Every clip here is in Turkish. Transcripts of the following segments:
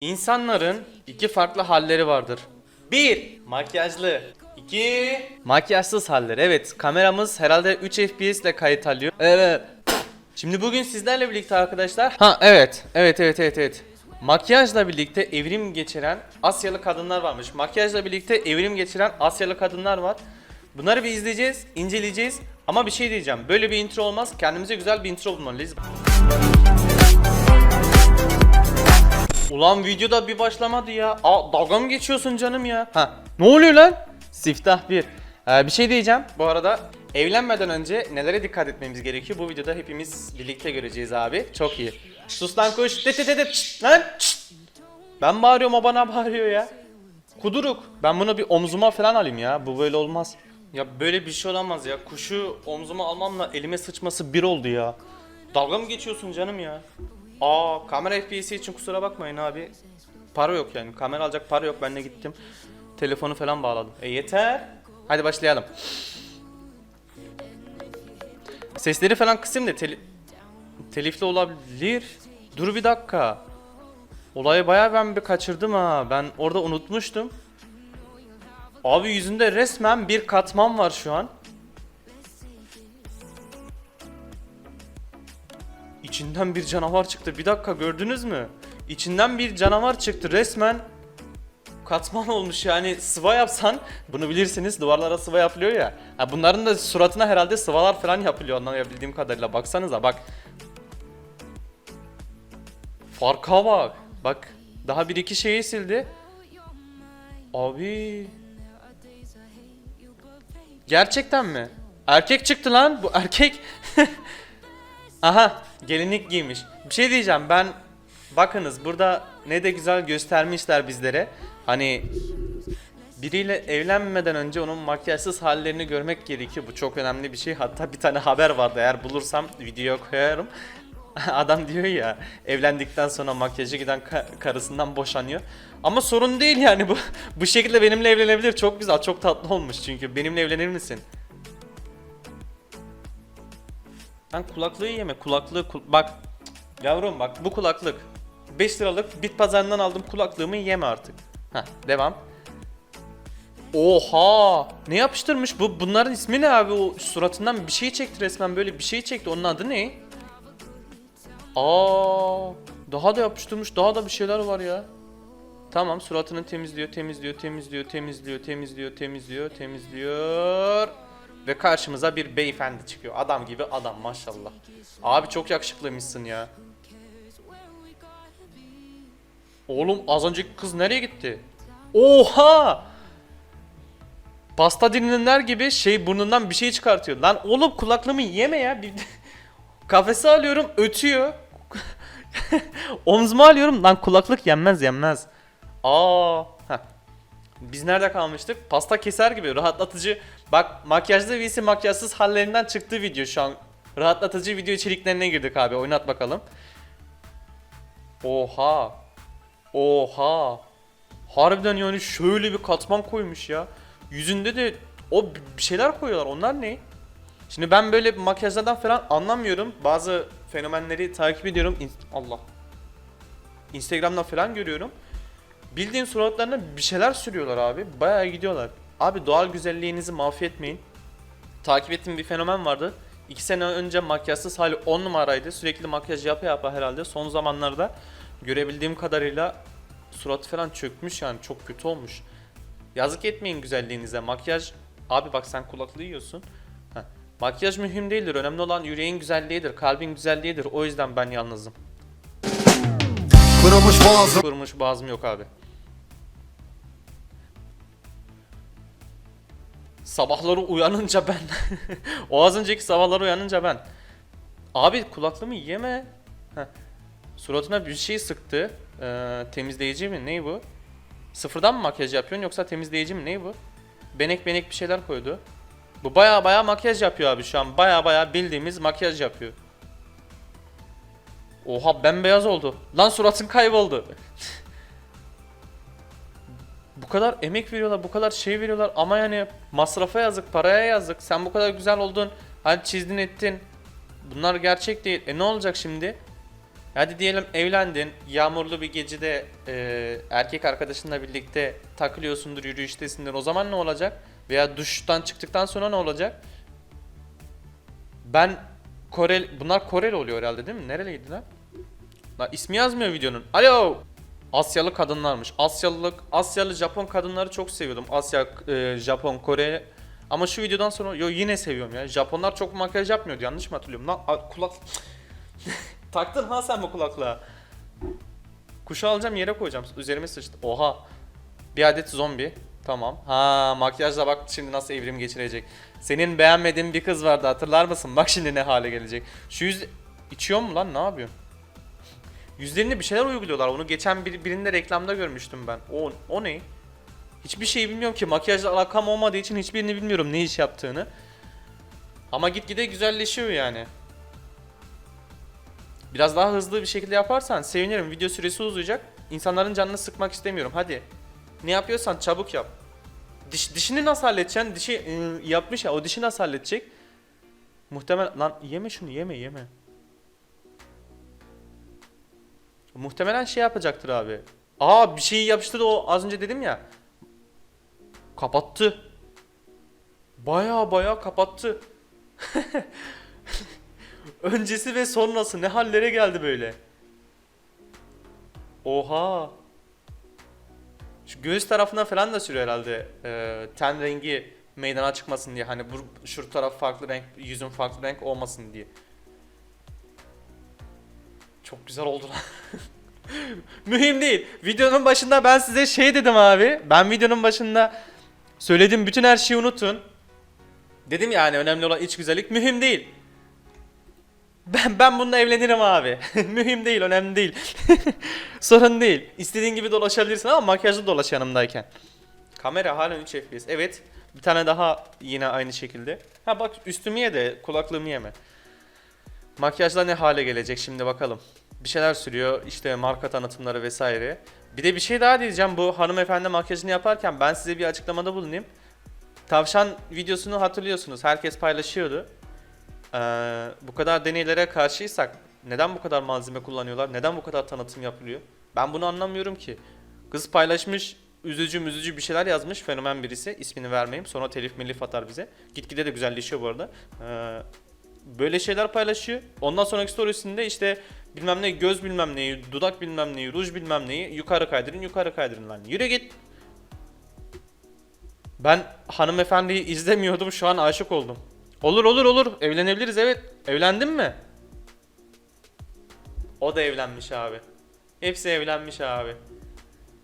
İnsanların iki farklı halleri vardır. Bir, makyajlı. İki, makyajsız halleri. Evet, kameramız herhalde 3 FPS ile kayıt alıyor. Evet. Şimdi bugün sizlerle birlikte arkadaşlar. Ha evet, evet, evet, evet, evet. Makyajla birlikte evrim geçiren Asyalı kadınlar varmış. Makyajla birlikte evrim geçiren Asyalı kadınlar var. Bunları bir izleyeceğiz, inceleyeceğiz. Ama bir şey diyeceğim. Böyle bir intro olmaz. Kendimize güzel bir intro bulmalıyız. Ulan videoda bir başlamadı ya. Aa dalga mı geçiyorsun canım ya? Ha. Ne oluyor lan? Siftah 1. Ee, bir şey diyeceğim. Bu arada evlenmeden önce nelere dikkat etmemiz gerekiyor? Bu videoda hepimiz birlikte göreceğiz abi. Çok iyi. Sus lan. Tıt tıt tıt. Şşt, Lan. Ben bağırıyorum o bana bağırıyor ya. Kuduruk. Ben bunu bir omzuma falan alayım ya. Bu böyle olmaz. Ya böyle bir şey olamaz ya. Kuşu omzuma almamla elime sıçması bir oldu ya. Dalga mı geçiyorsun canım ya? Aa kamera FPS'i için kusura bakmayın abi. Para yok yani. Kamera alacak para yok. Ben de gittim. Telefonu falan bağladım. E yeter. Hadi başlayalım. Sesleri falan kısayım da teli- telifli olabilir. Dur bir dakika. Olayı bayağı ben bir kaçırdım ha. Ben orada unutmuştum. Abi yüzünde resmen bir katman var şu an. İçinden bir canavar çıktı. Bir dakika gördünüz mü? İçinden bir canavar çıktı resmen. Katman olmuş yani sıva yapsan bunu bilirsiniz duvarlara sıva yapılıyor ya. Ha, bunların da suratına herhalde sıvalar falan yapılıyor anlayabildiğim kadarıyla. Baksanıza bak. Farka bak. Bak daha bir iki şeyi sildi. Abi. Gerçekten mi? Erkek çıktı lan bu erkek. Aha gelinlik giymiş. Bir şey diyeceğim ben bakınız burada ne de güzel göstermişler bizlere. Hani biriyle evlenmeden önce onun makyajsız hallerini görmek gerekiyor. Bu çok önemli bir şey. Hatta bir tane haber vardı eğer bulursam videoya koyarım. Adam diyor ya evlendikten sonra makyajı giden ka- karısından boşanıyor. Ama sorun değil yani bu bu şekilde benimle evlenebilir. Çok güzel, çok tatlı olmuş çünkü. Benimle evlenir misin? Sen kulaklığı yeme. Kulaklığı kul- bak. Yavrum bak bu kulaklık 5 liralık bit pazarından aldım kulaklığımı yeme artık. Heh, devam. Oha! Ne yapıştırmış bu? Bunların ismi ne abi? O suratından bir şey çekti resmen böyle bir şey çekti. Onun adı ne? Aa! Daha da yapıştırmış. Daha da bir şeyler var ya. Tamam suratını temizliyor, temizliyor, temizliyor, temizliyor, temizliyor, temizliyor, temizliyor. Ve karşımıza bir beyefendi çıkıyor. Adam gibi adam maşallah. Abi çok yakışıklıymışsın ya. Oğlum az önceki kız nereye gitti? Oha! Pasta dilinler gibi şey burnundan bir şey çıkartıyor. Lan oğlum kulaklığımı yeme ya. Bir... Kafese alıyorum ötüyor. Omzuma alıyorum lan kulaklık yenmez yenmez. Aa, heh. Biz nerede kalmıştık? Pasta keser gibi rahatlatıcı. Bak makyajlı vs makyajsız hallerinden çıktı video şu an. Rahatlatıcı video içeriklerine girdik abi. Oynat bakalım. Oha. Oha. Harbiden yani şöyle bir katman koymuş ya. Yüzünde de o bir şeyler koyuyorlar. Onlar ne? Şimdi ben böyle makyajlardan falan anlamıyorum. Bazı fenomenleri takip ediyorum. Allah. Instagram'dan falan görüyorum. Bildiğin suratlarına bir şeyler sürüyorlar abi. Bayağı gidiyorlar. Abi doğal güzelliğinizi mahvetmeyin. Takip ettiğim bir fenomen vardı. 2 sene önce makyajsız hali 10 numaraydı. Sürekli makyaj yapa yapa herhalde. Son zamanlarda görebildiğim kadarıyla suratı falan çökmüş yani çok kötü olmuş. Yazık etmeyin güzelliğinize. Makyaj abi bak sen kulaklığı yiyorsun. Heh. Makyaj mühim değildir. Önemli olan yüreğin güzelliğidir, kalbin güzelliğidir. O yüzden ben yalnızım. Kırılmış boğazım Kurumuş boğazım yok abi. Sabahları uyanınca ben. o az önceki sabahları uyanınca ben. Abi kulaklığımı yeme. Heh. Suratına bir şey sıktı. Ee, temizleyici mi? Ney bu? Sıfırdan mı makyaj yapıyorsun yoksa temizleyici mi? Ney bu? Benek benek bir şeyler koydu. Bu baya baya makyaj yapıyor abi şu an. Baya baya bildiğimiz makyaj yapıyor. Oha bembeyaz oldu. Lan suratın kayboldu. bu kadar emek veriyorlar, bu kadar şey veriyorlar ama yani masrafa yazık, paraya yazık. Sen bu kadar güzel oldun. Hadi çizdin ettin. Bunlar gerçek değil. E ne olacak şimdi? Hadi diyelim evlendin, yağmurlu bir gecede e, erkek arkadaşınla birlikte takılıyorsundur, yürüyüştesindir. O zaman ne olacak? Veya duştan çıktıktan sonra ne olacak? Ben Korel, bunlar Koreli oluyor herhalde değil mi? Nereliydi lan? Lan ismi yazmıyor videonun. Alo! Asyalı kadınlarmış. Asyalılık, Asyalı Japon kadınları çok seviyordum. Asya, e, Japon, Kore. Ama şu videodan sonra yo yine seviyorum ya. Japonlar çok makyaj yapmıyordu. Yanlış mı hatırlıyorum? Lan kulak Taktın ha sen bu kulaklığa. Kuşu alacağım yere koyacağım. Üzerime sıçtı. Oha. Bir adet zombi. Tamam. Ha makyajla bak şimdi nasıl evrim geçirecek. Senin beğenmediğin bir kız vardı hatırlar mısın? Bak şimdi ne hale gelecek. Şu yüz... İçiyor mu lan ne yapıyor? Yüzlerine bir şeyler uyguluyorlar. Onu geçen bir, birinde reklamda görmüştüm ben. O, o ne? Hiçbir şey bilmiyorum ki. Makyajla alakam olmadığı için hiçbirini bilmiyorum ne iş yaptığını. Ama gitgide güzelleşiyor yani. Biraz daha hızlı bir şekilde yaparsan sevinirim. Video süresi uzayacak. İnsanların canını sıkmak istemiyorum. Hadi. Ne yapıyorsan çabuk yap. Diş, dişini nasıl halledeceksin? Dişi ıı, yapmış ya. O dişi nasıl halledecek? Muhtemelen lan yeme şunu yeme yeme. Muhtemelen şey yapacaktır abi. Aa bir şeyi yapıştırdı o az önce dedim ya. Kapattı. Baya baya kapattı. Öncesi ve sonrası ne hallere geldi böyle. Oha. Şu göğüs tarafına falan da sürüyor herhalde. Ee, ten rengi meydana çıkmasın diye. Hani bu şu taraf farklı renk, yüzün farklı renk olmasın diye. Çok güzel oldu lan. Mühim değil. Videonun başında ben size şey dedim abi. Ben videonun başında söyledim bütün her şeyi unutun. Dedim yani önemli olan iç güzellik mühim değil. Ben ben bununla evlenirim abi. mühim değil, önemli değil. Sorun değil. İstediğin gibi dolaşabilirsin ama makyajlı dolaş yanımdayken. Kamera halen 3 FPS. Evet. Bir tane daha yine aynı şekilde. Ha bak üstümü ye de kulaklığımı yeme. Makyajla ne hale gelecek şimdi bakalım. Bir şeyler sürüyor işte marka tanıtımları vesaire. Bir de bir şey daha diyeceğim bu hanımefendi makyajını yaparken ben size bir açıklamada bulunayım. Tavşan videosunu hatırlıyorsunuz herkes paylaşıyordu. Ee, bu kadar deneylere karşıysak neden bu kadar malzeme kullanıyorlar? Neden bu kadar tanıtım yapılıyor? Ben bunu anlamıyorum ki. Kız paylaşmış üzücü müzücü bir şeyler yazmış fenomen birisi. ismini vermeyeyim sonra telif melif atar bize. Gitgide de güzelleşiyor bu arada. Ee, böyle şeyler paylaşıyor. Ondan sonraki storiesinde işte bilmem ne göz bilmem neyi, dudak bilmem neyi, ruj bilmem neyi yukarı kaydırın yukarı kaydırın lan. Yürü git. Ben hanımefendiyi izlemiyordum şu an aşık oldum. Olur olur olur evlenebiliriz evet. Evlendin mi? O da evlenmiş abi. Hepsi evlenmiş abi.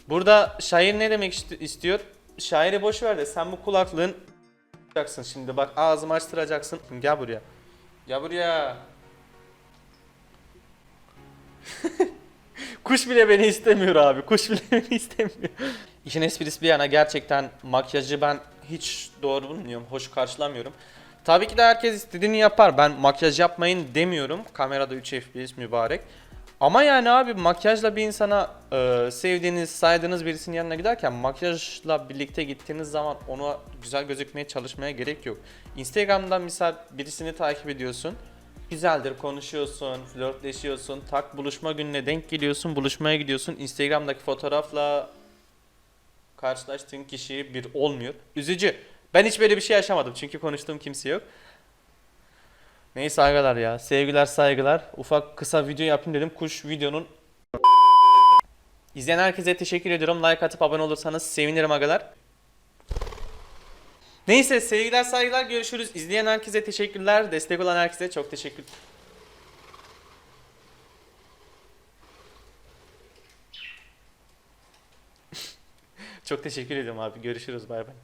Burada şair ne demek ist- istiyor? Şairi boş ver de sen bu kulaklığın şimdi bak ağzımı açtıracaksın. Gel buraya. Gel buraya. Kuş bile beni istemiyor abi. Kuş bile beni istemiyor. İşin esprisi bir yana gerçekten makyajı ben hiç doğru bulmuyorum. Hoş karşılamıyorum. Tabii ki de herkes istediğini yapar. Ben makyaj yapmayın demiyorum. Kamerada 3 FPS mübarek. Ama yani abi makyajla bir insana e, sevdiğiniz, saydığınız birisinin yanına giderken makyajla birlikte gittiğiniz zaman ona güzel gözükmeye çalışmaya gerek yok. Instagram'dan misal birisini takip ediyorsun. Güzeldir konuşuyorsun, flörtleşiyorsun, tak buluşma gününe denk geliyorsun, buluşmaya gidiyorsun. Instagram'daki fotoğrafla karşılaştığın kişi bir olmuyor. Üzücü. Ben hiç böyle bir şey yaşamadım çünkü konuştuğum kimse yok. Neyse arkadaşlar ya. Sevgiler saygılar. Ufak kısa video yapayım dedim. Kuş videonun İzleyen herkese teşekkür ediyorum. Like atıp abone olursanız sevinirim agalar. Neyse sevgiler saygılar görüşürüz. İzleyen herkese teşekkürler. Destek olan herkese çok teşekkür. çok teşekkür ediyorum abi. Görüşürüz. Bay bay.